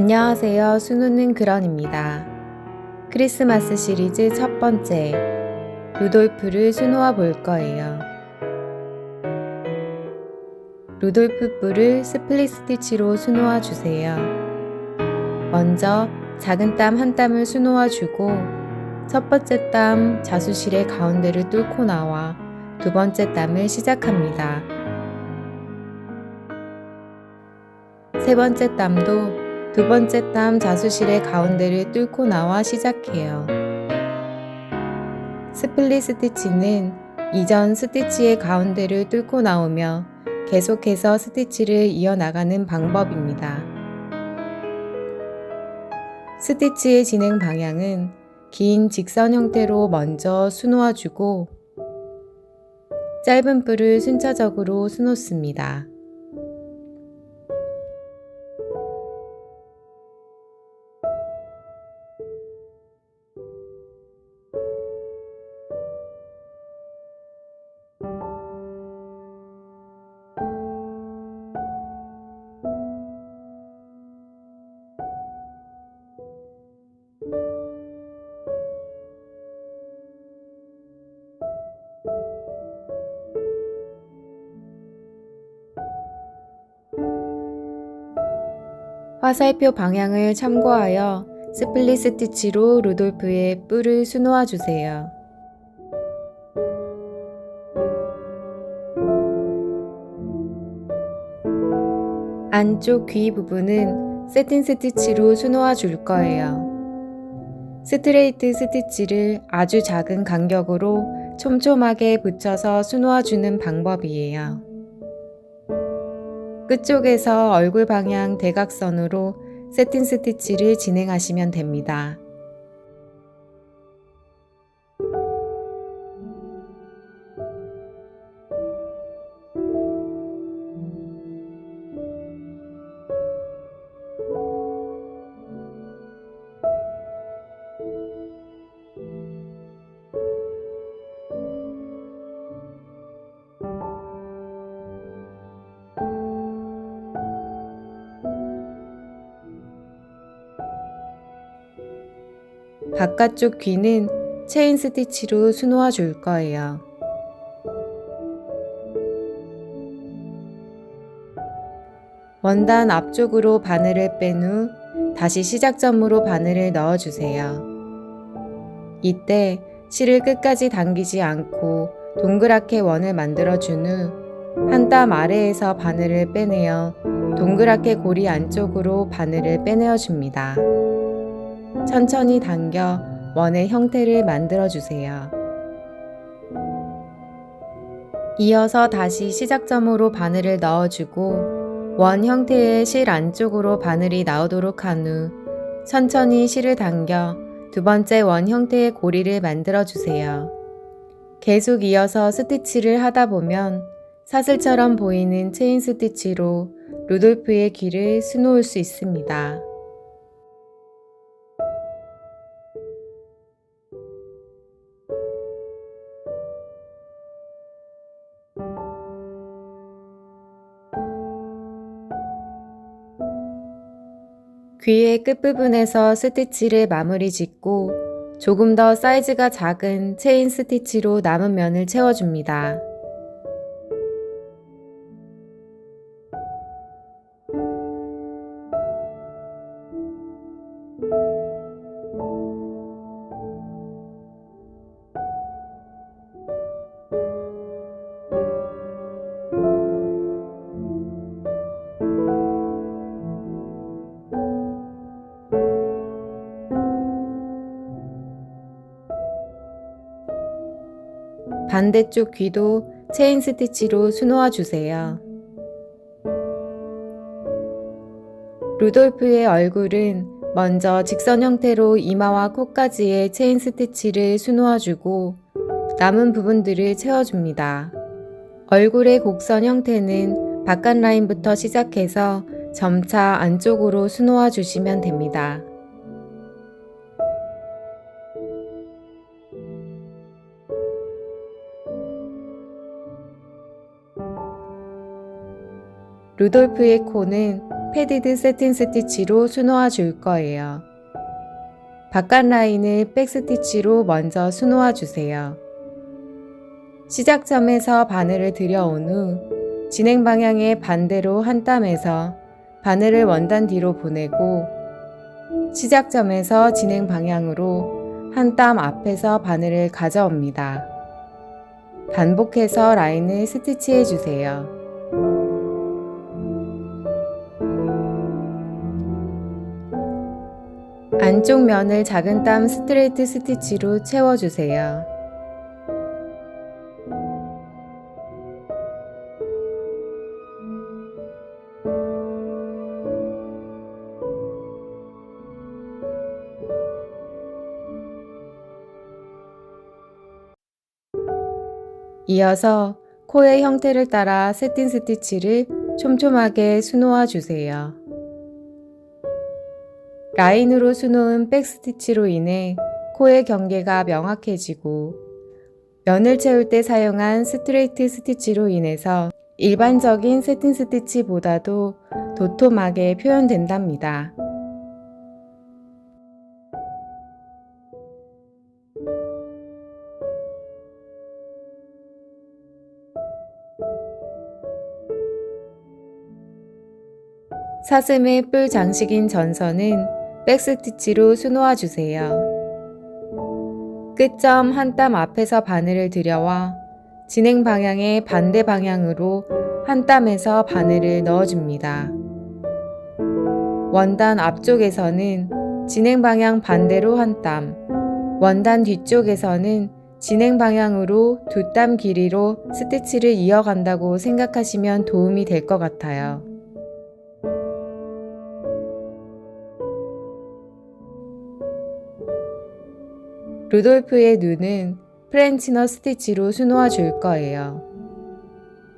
안녕하세요. 수누는 그런입니다. 크리스마스 시리즈 첫 번째. 루돌프를 수놓아 볼 거예요. 루돌프 뿔을 스플릿 스티치로 수놓아 주세요. 먼저 작은 땀 한 땀을 수놓아 주고 첫 번째 땀 자수실의 가운데를 뚫고 나와 두 번째 땀을 시작합니다. 세 번째 땀도 두 번째 땀 자수실의 가운데를 뚫고 나와 시작해요. 스플릿 스티치는 이전 스티치의 가운데를 뚫고 나오며 계속해서 스티치를 이어나가는 방법입니다. 스티치의 진행 방향은 긴 직선 형태로 먼저 수놓아주고 짧은 뿔을 순차적으로 수놓습니다. 화살표 방향을 참고하여 스플릿 스티치로 루돌프의 뿔을 수놓아 주세요. 안쪽 귀 부분은 세틴 스티치로 수놓아 줄 거예요. 스트레이트 스티치를 아주 작은 간격으로 촘촘하게 붙여서 수놓아 주는 방법이에요. 끝쪽에서 얼굴 방향 대각선으로 세팅 스티치를 진행하시면 됩니다. 바깥쪽 귀는 체인 스티치로 수놓아 줄 거예요. 원단 앞쪽으로 바늘을 뺀 후 다시 시작점으로 바늘을 넣어 주세요. 이때 실을 끝까지 당기지 않고 동그랗게 원을 만들어 준 후 한 땀 아래에서 바늘을 빼내어 동그랗게 고리 안쪽으로 바늘을 빼내어 줍니다. 천천히 당겨 원의 형태를 만들어 주세요. 이어서 다시 시작점으로 바늘을 넣어주고 원 형태의 실 안쪽으로 바늘이 나오도록 한 후 천천히 실을 당겨 두 번째 원 형태의 고리를 만들어 주세요. 계속 이어서 스티치를 하다 보면 사슬처럼 보이는 체인 스티치로 루돌프의 귀를 수놓을 수 있습니다. 귀의 끝부분에서 스티치를 마무리 짓고 조금 더 사이즈가 작은 체인 스티치로 남은 면을 채워줍니다. 반대쪽 귀도 체인 스티치로 수놓아 주세요. 루돌프의 얼굴은 먼저 직선 형태로 이마와 코까지의 체인 스티치를 수놓아 주고 남은 부분들을 채워줍니다. 얼굴의 곡선 형태는 바깥 라인부터 시작해서 점차 안쪽으로 수놓아 주시면 됩니다. 루돌프의 코는 패디드 세틴 스티치로 수놓아 줄 거예요. 바깥 라인을 백 스티치로 먼저 수놓아 주세요. 시작점에서 바늘을 들여온 후 진행 방향의 반대로 한 땀에서 바늘을 원단 뒤로 보내고 시작점에서 진행 방향으로 한 땀 앞에서 바늘을 가져옵니다. 반복해서 라인을 스티치해 주세요. 안쪽 면을 작은 땀 스트레이트 스티치로 채워주세요. 이어서 코의 형태를 따라 세틴 스티치를 촘촘하게 수놓아 주세요. 라인으로 수놓은 백 스티치로 인해 코의 경계가 명확해지고 면을 채울 때 사용한 스트레이트 스티치로 인해서 일반적인 세틴 스티치보다도 도톰하게 표현된답니다. 사슴의 뿔 장식인 전선은 백스티치로 수놓아 주세요. 끝점 한 땀 앞에서 바늘을 들여와 진행 방향의 반대 방향으로 한 땀에서 바늘을 넣어줍니다. 원단 앞쪽에서는 진행 방향 반대로 한 땀, 원단 뒤쪽에서는 진행 방향으로 두 땀 길이로 스티치를 이어간다고 생각하시면 도움이 될 것 같아요. 루돌프의 눈은 프렌치너 스티치로 수놓아 줄 거예요.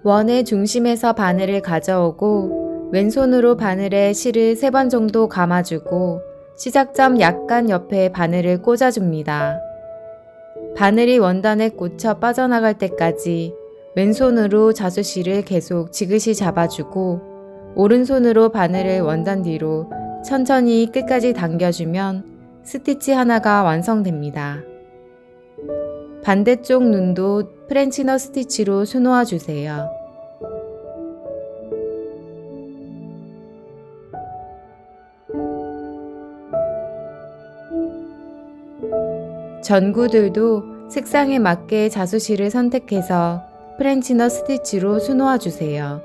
원의 중심에서 바늘을 가져오고 왼손으로 바늘에 실을 세 번 정도 감아주고 시작점 약간 옆에 바늘을 꽂아줍니다. 바늘이 원단에 꽂혀 빠져나갈 때까지 왼손으로 자수실을 계속 지그시 잡아주고 오른손으로 바늘을 원단 뒤로 천천히 끝까지 당겨주면 스티치 하나가 완성됩니다. 반대쪽 눈도 프렌치너 스티치로 수놓아 주세요. 전구들도 색상에 맞게 자수실을 선택해서 프렌치너 스티치로 수놓아 주세요.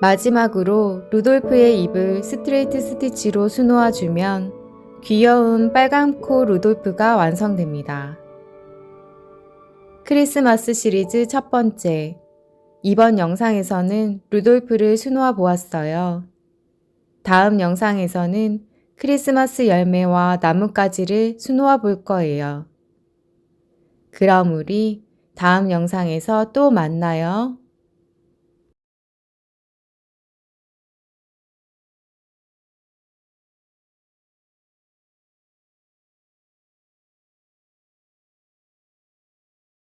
마지막으로 루돌프의 입을 스트레이트 스티치로 수놓아 주면 귀여운 빨간 코 루돌프가 완성됩니다. 크리스마스 시리즈 첫 번째. 이번 영상에서는 루돌프를 수놓아 보았어요. 다음 영상에서는 크리스마스 열매와 나뭇가지를 수놓아 볼 거예요. 그럼 우리 다음 영상에서 또 만나요.